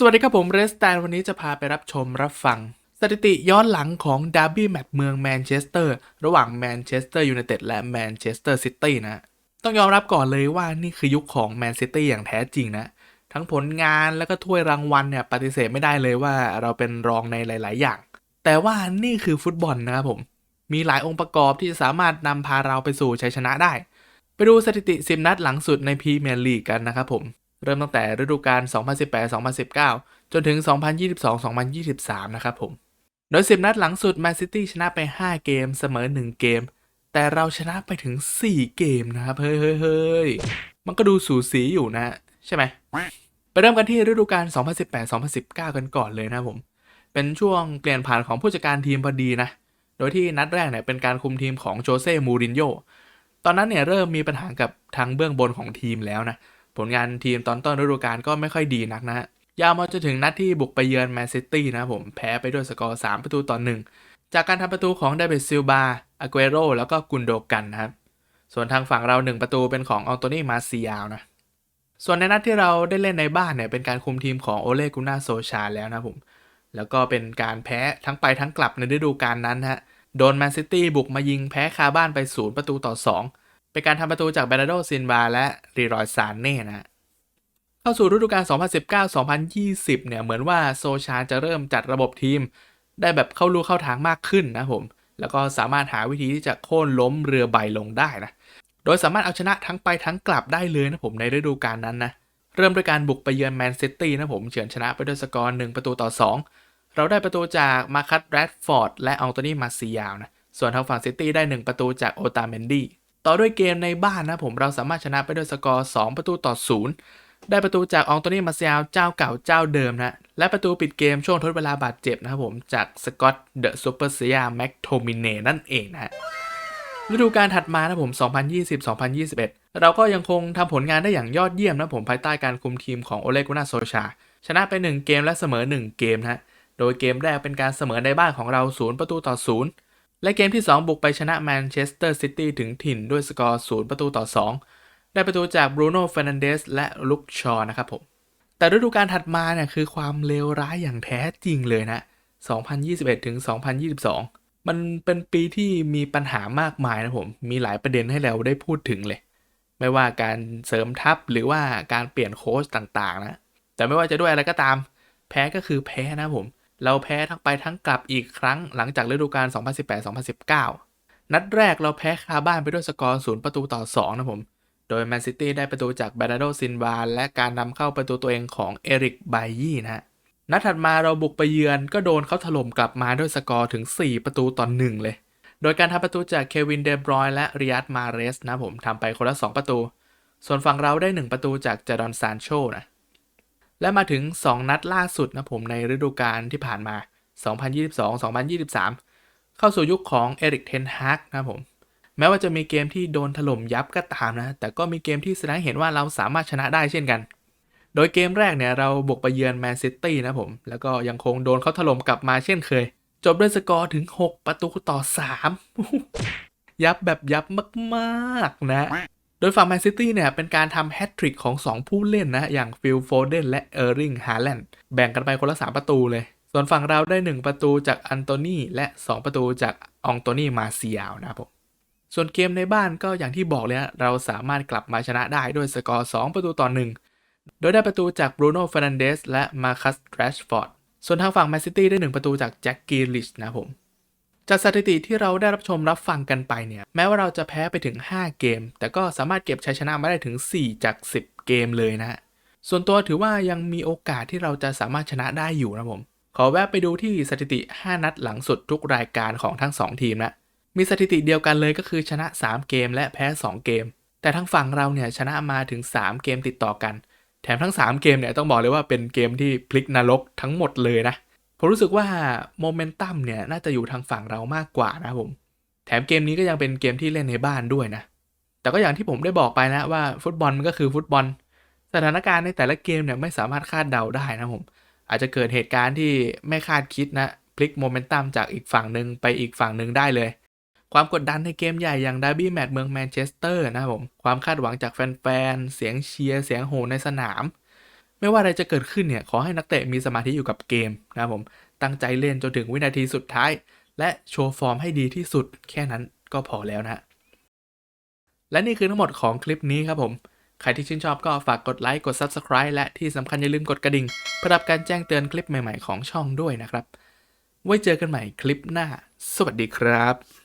สวัสดีครับผมเรสแตนวันนี้จะพาไปรับชมรับฟัง สถิติย้อนหลังของดาร์บี้แมตช์เมืองแมนเชสเตอร์ระหว่างแมนเชสเตอร์ยูไนเต็ดและแมนเชสเตอร์ซิตี้นะ ต้องยอมรับก่อนเลยว่านี่คือยุคของแมนซิตี้อย่างแท้จริงนะ ทั้งผลงานแล้วก็ถ้วยรางวัลเนี่ยปฏิเสธไม่ได้เลยว่าเราเป็นรองในหลาย ๆ อย่าง แต่ว่านี่คือฟุตบอลนะครับผม มีหลายองค์ประกอบที่สามารถนำพาเราไปสู่ชัยชนะได้ ไปดูสถิติ 10 นัดหลังสุดในพรีเมียร์ลีกกันนะครับผม เริ่มตั้งแต่ฤดูกาล 2018-2019 จนถึง 2022-2023 นะครับผม โดย 10 นัดหลังสุดแมนซิตี้ชนะไป 5 เกม เสมอ 1 เกม แต่เราชนะไปถึง 4 เกมนะครับ เฮ้ยเฮ้ยเฮ้ยมันก็ดูสูสีอยู่นะ ใช่ไหม ไปเริ่มกันที่ฤดูกาล 2018-2019 กันก่อนเลยนะครับผม เป็นช่วงเปลี่ยนผ่านของผู้จัดการทีมพอดีนะ โดยที่นัดแรกเนี่ยเป็นการคุมทีมของโจเซ่ มูรินโญ่ ตอนนั้นเนี่ยเริ่มมีปัญหากับทางเบื้องบนของทีมแล้วนะ ผลงานทีมตอนต้นฤดูกาลก็ไม่ค่อยดีนักนะยาวมาจนถึงนัดที่บุกไปเยือนแมนซิตี้นะผมแพ้ไปด้วยสกอร์ 3 ประตูต่อหนึ่งจากการทำประตูของเดวิดซิลบาอาเกโรแล้วก็กุนโดกันนะครับ ส่วนทางฝั่งเรา 1 ประตูเป็นของอัลโตนีมาซิยาวนะ ส่วนในนัดที่เราได้เล่นในบ้านเนี่ยเป็นการคุมทีมของโอเลกุน่าโซชาแล้วนะผม แล้วก็เป็นการแพ้ทั้งไปทั้งกลับในฤดูกาลนั้นฮะ โดนแมนซิตี้บุกมายิงแพ้คาบ้านไปศูนย์ประตูต่อ 2 เป็นการทำประตูจากเบรนาโดซินบาและรีรอยซานเน่นะเข้าสู่ฤดูกาล 2019-2020 เนี่ย เหมือนว่าโซชาจะเริ่มจัดระบบทีม ได้แบบเข้ารู้เข้าทางมากขึ้นนะผม แล้วก็สามารถหาวิธีที่จะโค่นล้มเรือใบลงได้นะ โดยสามารถเอาชนะทั้งไปทั้งกลับได้เลยนะผมในฤดูกาลนั้นนะ เริ่มด้วยการบุกไปเยือนแมนซิตี้นะผมเฉือนชนะไปด้วยสกอร์ 1 ประตูต่อ 2 เราได้ประตูจากมาคัตแรดฟอร์ดและอัลโตนีมาซิยาวนะ ส่วนทางฝั่งซิตี้ได้ 1 ประตูจากโอตาเมนดี้ ต่อด้วยเกมในบ้านนะผมเราสามารถชนะไปด้วยสกอร์ 2 ประตูต่อ 0 ได้ประตูจากอองโตนีมาเซิยาวเจ้าเก่าเจ้าเดิมนะ และประตูปิดเกมช่วงทดเวลาบาดเจ็บนะครับผมจากสกอตเดอะซูเปอร์เซียแม็กโทมิเนนั่นเองนะฤดูกาลถัดมานะผม 2020-2021 เราก็ยังคงทำผลงานได้อย่างยอดเยี่ยมนะผมภายใต้การคุมทีมของโอเลกุน่าโซชา ชนะไป 1 เกมและเสมอ 1 เกมนะฮะโดยเกมแรกเป็นการเสมอในบ้านของเรา 0 ประตูต่อ 0 และเกมที่ 2 บุกไปชนะแมนเชสเตอร์ซิตี้ถึงถิ่นด้วยสกอร์0ประตูต่อ 2 ได้ประตูจากบรูโน่เฟรนันเดสและลุกชอนะครับผม แต่ฤดูกาลถัดมาเนี่ยคือความเลวร้ายอย่างแท้จริงเลยนะ 2021ถึง2022 มันเป็นปีที่มีปัญหามากมายนะผม มีหลายประเด็นให้เราได้พูดถึงเลย ไม่ว่าการเสริมทัพหรือว่าการเปลี่ยนโค้ชต่างๆนะ แต่ไม่ว่าจะด้วยอะไรก็ตาม แพ้ก็คือแพ้นะผม เราแพ้ทั้งไปทั้งกลับอีกครั้งหลังจากฤดูกาล 2018-2019 นัดแรกเราแพ้คาบ้านไปด้วยสกอร์0ประตูต่อ 2 นะผม โดยแมนซิตี้ได้ประตูจากเบรนาโดซินวาและการนำเข้าประตูตัวเองของเอริกไบยี่นะฮะ นัดถัดมาเราบุกไปเยือนก็โดนเขาถล่มกลับมาด้วยสกอร์ถึง 4 ประตูต่อ 1 เลย โดยการทำประตูจากเควินเดบรอยและริยัตมาเรสนะผมทำไปคนละ 2 ประตู ส่วนฝั่งเราได้ 1 ประตูจากจารอนซานโชนะ และมาถึง 2 นัดล่าสุดนะผมในฤดูกาลที่ผ่านมา 2022-2023 เข้าสู่ยุคของเอริกเทนฮากนะผม แม้ว่าจะมีเกมที่โดนถล่มยับก็ตามนะ แต่ก็มีเกมที่แสดงเห็นว่าเราสามารถชนะได้เช่นกัน โดยเกมแรกเนี่ยเราบุกไปเยือนแมนซิตี้นะผม แล้วก็ยังคงโดนเขาถล่มกลับมาเช่นเคย จบด้วยสกอร์ถึง 6 ประตูต่อ 3 ยับแบบยับมากๆนะ โดยฝั่งแมนซิตี้เนี่ยเป็นการทำแฮตทริกของ 2 ผู้เล่นนะ อย่างฟิลโฟเดนและเออร์ริงฮาแลนด์แบ่งกันไปคนละ 3 ประตูเลย ส่วนฝั่งเราได้ 1 ประตูจากอันโตนีและ 2 ประตูจากอองโตนีมาเซียลนะครับผมส่วนเกมในบ้านก็อย่างที่บอกเลยนะเราสามารถกลับมาชนะได้ด้วยสกอร์ 2 ประตูต่อ 1 โดยได้ประตูจากบรูโน่เฟรนันเดสและมาคัสแรชฟอร์ดส่วนทางฝั่งแมนซิตี้ได้ 1 ประตูจากแจ็คกีลิชนะครับผม จากสถิติที่เราได้รับชมรับฟังกันไปเนี่ย แม้ว่าเราจะแพ้ไปถึง 5 เกม แต่ก็สามารถเก็บชัยชนะมาได้ถึง 4 จาก 10 เกมเลยนะฮะ ส่วนตัวถือว่ายังมีโอกาสที่เราจะสามารถชนะได้อยู่นะผม ขอแวะไปดูที่สถิติ 5 นัดหลังสุดทุกรายการของทั้ง 2 ทีมนะมีสถิติเดียวกันเลยก็คือชนะ 3 เกมและแพ้ 2 เกม แต่ทั้งฝั่งเราเนี่ยชนะมาถึง 3 เกมติดต่อกัน แถมทั้ง 3 เกมเนี่ยต้องบอกเลยว่าเป็นเกมที่พลิกนรกทั้งหมดเลยนะ ผมรู้สึกว่าโมเมนตัมเนี่ยน่าจะอยู่ทางฝั่งเรามากกว่านะผม แถมเกมนี้ก็ยังเป็นเกมที่เล่นในบ้านด้วยนะ แต่ก็อย่างที่ผมได้บอกไปนะว่าฟุตบอลมันก็คือฟุตบอล สถานการณ์ในแต่ละเกมเนี่ยไม่สามารถคาดเดาได้นะผม อาจจะเกิดเหตุการณ์ที่ไม่คาดคิดนะพลิกโมเมนตัมจากอีกฝั่งหนึ่งไปอีกฝั่งหนึ่งได้เลย ความกดดันในเกมใหญ่อย่างดาร์บี้แมตช์เมืองแมนเชสเตอร์นะผม ความคาดหวังจากแฟนๆ เสียงเชียร์ เสียงโห่ในสนาม ไม่ว่าอะไรจะเกิดขึ้นเนี่ยขอให้นักเตะมีสมาธิอยู่กับเกมนะครับผมตั้งใจเล่นจนถึงวินาทีสุดท้าย และโชว์ฟอร์มให้ดีที่สุดแค่นั้นก็พอแล้วนะและนี่คือทั้งหมดของคลิปนี้ครับผมใครที่ชื่นชอบก็ฝากกดไลค์กด Subscribe และที่สำคัญอย่าลืมกดกระดิ่งเพื่อรับการแจ้งเตือนคลิปใหม่ๆของช่องด้วยนะครับ ไว้เจอกันใหม่คลิปหน้า สวัสดีครับ